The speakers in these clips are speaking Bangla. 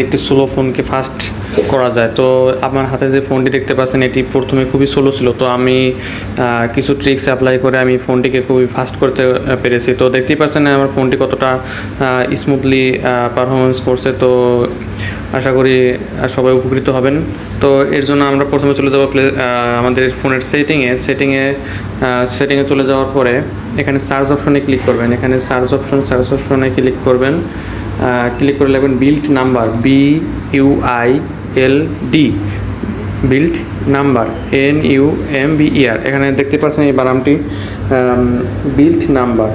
একটি স্লো ফোনকে ফাস্ট করা যায়। তো আমার হাতে যে ফোনটি দেখতে পাচ্ছেন, এটি প্রথমে খুবই স্লো ছিল। তো আমি কিছু ট্রিক্স অ্যাপ্লাই করে আমি ফোনটিকে খুবই ফাস্ট করতে পেরেছি। তো দেখতেই পাচ্ছেন আমার ফোনটি কতটা স্মুথলি পারফরমেন্স করছে। তো আশা করি সবাই উপকৃত হবেন। তো এর জন্য আমরা প্রথমে চলে যাব প্লে আমাদের ফোনের সেটিংয়ে সেটিংয়ে সেটিংয়ে চলে যাওয়ার পরে এখানে সার্চ অপশনে ক্লিক করবেন। এখানে সার্চ অপশন সার্চ অপশনে ক্লিক করবেন। ক্লিক করে লিখবেন build number B U I L D build number N U M B R এখানে দেখতে পাচ্ছেন এই বানামটি build number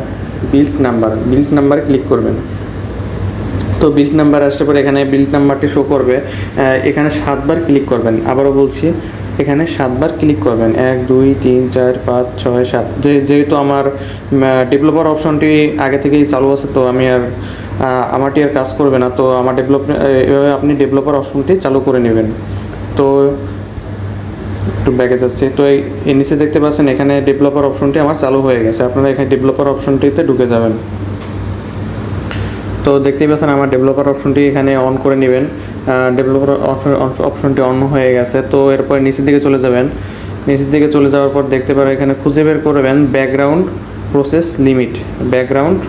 build number build number click করবেন। তো বিল্ড নাম্বার আসলে পরে এখানে বিল্ড নাম্বারটি শো করবে। এখানে সাতবার ক্লিক করবেন। আবারও বলছি, এখানে সাতবার ক্লিক করবেন। এক, দুই, তিন, চার, পাঁচ, ছয়, সাত। যেহেতু আমার ডেভেলপার অপশনটি আগে থেকেই চালু আছে, তো আমি আর আমারটি আর কাজ করবে না, তো আমার ডেভেলপ এভাবে আপনি ডেভেলপার অপশনটি চালু করে নেবেন। তো একটু ব্যাগে যাচ্ছে। তো এই নিচে দেখতে পাচ্ছেন, এখানে ডেভেলপার অপশনটি আমার চালু হয়ে গেছে। আপনারা এখানে ডেভেলপার অপশনটিতে ঢুকে যাবেন। তো দেখতেই পাচ্ছেন, আমার ডেভেলপার অপশনটি এখানে অন করে নেবেন। ডেভেলপার অপশনটি অন হয়ে গেছে। তো এরপর নিচের দিকে চলে যাবেন। নিচের দিকে চলে যাওয়ার পর দেখতে পারেন, এখানে খুঁজে বের করবেন background process limit background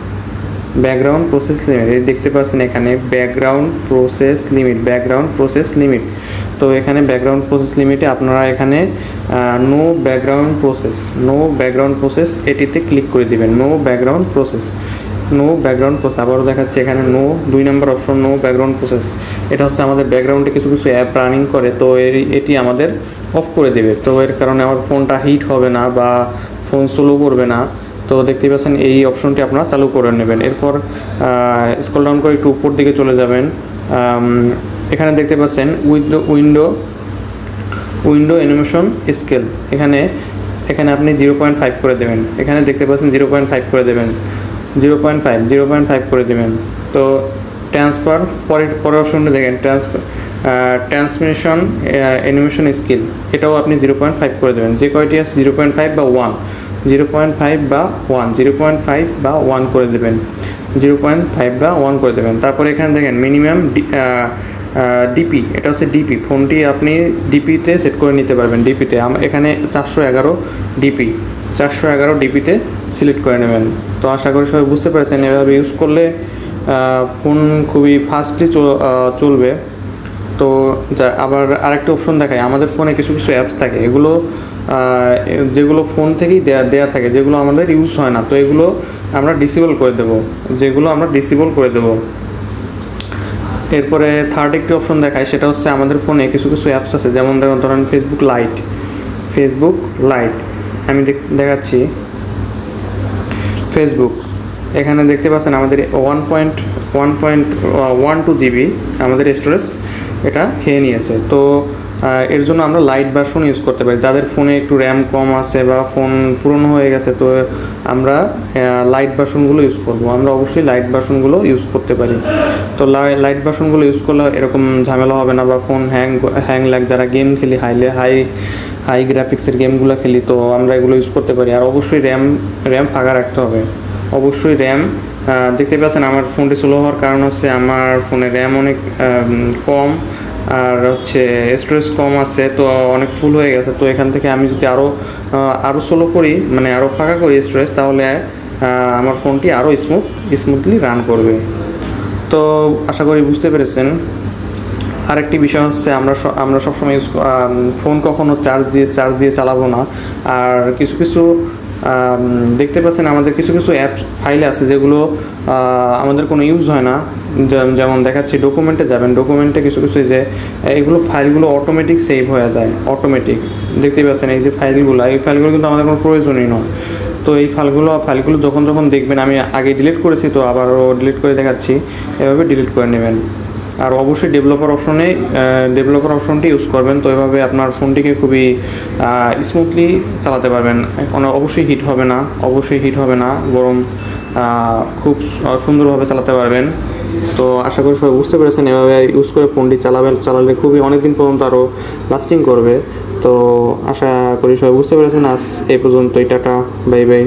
background process limit. এই দেখতে পাচ্ছেন এখানে background process limit, background process limit. তো এখানে ব্যাকগ্রাউন্ড প্রসেস লিমিটে আপনারা এখানে no background process no background process এটিতে ক্লিক করে দিবেন no background process no background process আবারও দেখাচ্ছে এখানে নো দুই নম্বর অপশন নো ব্যাকগ্রাউন্ড প্রসেস এটা হচ্ছে আমাদের ব্যাকগ্রাউন্ডে কিছু কিছু অ্যাপ রানিং করে, তো এটি আমাদের অফ করে দেবে। তো এর কারণে আমার ফোনটা হিট হবে না বা ফোন স্লো করবে না। তো দেখতেই পাচ্ছেন, এই অপশনটি আপনারা চালু করে নেবেন। এরপর স্কল ডাউন করে একটু উপর দিকে চলে যাবেন। এখানে দেখতে পাচ্ছেন window window window animation scale এখানে এখানে আপনি জিরো পয়েন্ট ফাইভ করে দেবেন। এখানে দেখতে পাচ্ছেন জিরো পয়েন্ট ফাইভ করে দেবেন। Zero point five zero point five করে দেবেন। তো ট্রান্সফার পরের পরের অপশনটা দেখেন ট্রান্সফার ট্রান্সমিশন অ্যানিমেশন স্কিল এটাও আপনি জিরো পয়েন্ট ফাইভ করে দেবেন। যে কয়টি আছে জিরো পয়েন্ট ফাইভ বা ওয়ান জিরো পয়েন্ট ফাইভ বা ওয়ান, জিরো পয়েন্ট ফাইভ বা ওয়ান করে দেবেন। জিরো পয়েন্ট ফাইভ বা ওয়ান করে দেবেন। তারপরে এখানে দেখেন, মিনিমাম ডিপি, এটা হচ্ছে ডিপি। ফোনটি আপনি ডিপিতে সেট করে নিতে পারবেন, ডিপিতে। এখানে চারশো এগারো ডিপি, চারশো এগারো ডিপিতে সিলেক্ট করে নেবেন। তো আশা করি সবাই বুঝতে পেরেছেন, এভাবে ইউজ করলে ফোন খুবই ফাস্টলি চলবে। তো যা, আবার আরেকটা অপশন দেখায় আমাদের ফোনে কিছু কিছু অ্যাপস থাকে, এগুলো যেগুলো ফোন থেকেই দেয়া দেয়া থাকে, যেগুলো আমাদের ইউজ হয় না, তো এগুলো আমরা ডিসেবল করে দেবো। যেগুলো আমরা ডিসেবল করে দেবো। এরপরে থার্ড একটি অপশন দেখায়, সেটা হচ্ছে আমাদের ফোনে কিছু কিছু অ্যাপস আছে, যেমন দেখুন, ধরেন ফেসবুক লাইট ফেসবুক লাইট আমি দেখ- দেখাচ্ছি। ফেসবুক এখানে দেখতে পাচ্ছেন আমাদের one point one point one two GB আমাদের স্টোরেজ এটা খেয়ে নিয়েছে। তো এর জন্য আমরা লাইট ভার্সন ইউজ করতে পারি। যাদের ফোনে একটু র্যাম কম আছে বা ফোন পুরনো হয়ে গেছে, তো আমরা লাইট ভার্সনগুলো ইউজ করব। আমরা অবশ্যই লাইট ভার্সনগুলো ইউজ করতে পারি। তো লাইট ভার্সনগুলো ইউজ করলে এরকম ঝামেলা হবে না বা ফোন হ্যাং হ্যাং লাগ যারা গেম খেলি হাইলে হাই হাই গ্রাফিক্সের গেমগুলো খেলি, তো আমরা এগুলো ইউজ করতে পারি। আর অবশ্যই র্যাম র্যাম ফাঁকা রাখতে হবে। অবশ্যই র্যাম দেখতে পাচ্ছেন আমার ফোনটি স্লো হওয়ার কারণ হচ্ছে আমার ফোনে র্যাম অনেক কম। আর হচ্ছে স্টোরেজ কম আছে, তো অনেক ফুল হয়ে গেছে, তো এখান থেকে আমি যদি আরও আরও স্লো করি মানে আরও ফাঁকা করি স্টোরেজ তাহলে আমার ফোনটি আরও স্মুথ স্মুথলি রান করবে। তো আশা করি বুঝতে পেরেছেন। আরেকটি বিষয় হচ্ছে, আমরা আমরা সবসময় ফোন কখনো চার্জ দিয়ে চার্জ দিয়ে চালাবো না। আর কিছু কিছু দেখতে পাচ্ছেন আমাদের কিছু কিছু অ্যাপ ফাইল আছে যেগুলো আমাদের কোনো ইউজ হয় না। যেমন দেখাচ্ছি ডকুমেন্টে যাবেন ডকুমেন্টে কিছু কিছু যে এগুলো ফাইলগুলো অটোমেটিক সেভ হয়ে যায় অটোমেটিক দেখতে পাচ্ছেন এই যে ফাইলগুলো এই ফাইলগুলো কিন্তু আমাদের কোনো প্রয়োজনই নয়। তো এই ফাইলগুলো ফাইলগুলো যখন যখন দেখবেন, আমি আগে ডিলিট করেছি, তো আবারও ডিলিট করে দেখাচ্ছি। এভাবে ডিলিট করে নেবেন। আর অবশ্যই ডেভেলপার অপশনে ডেভেলপার অপশনটি ইউজ করবেন। তো এভাবে আপনার ফোনটিকে খুবই স্মুথলি চালাতে পারবেন। কোনো অবশ্যই হিট হবে না, অবশ্যই হিট হবে না, বরং খুব সুন্দরভাবে চালাতে পারবেন। তো আশা করি সবাই বুঝতে পেরেছেন, এভাবে ইউজ করে ফোনটি চালাবেন চালালে খুবই অনেক দিন পর্যন্ত আরও লাস্টিং করবে। তো আশা করি সবাই বুঝতে পেরেছেন। আজ এই পর্যন্তই, টাটা বাই বাই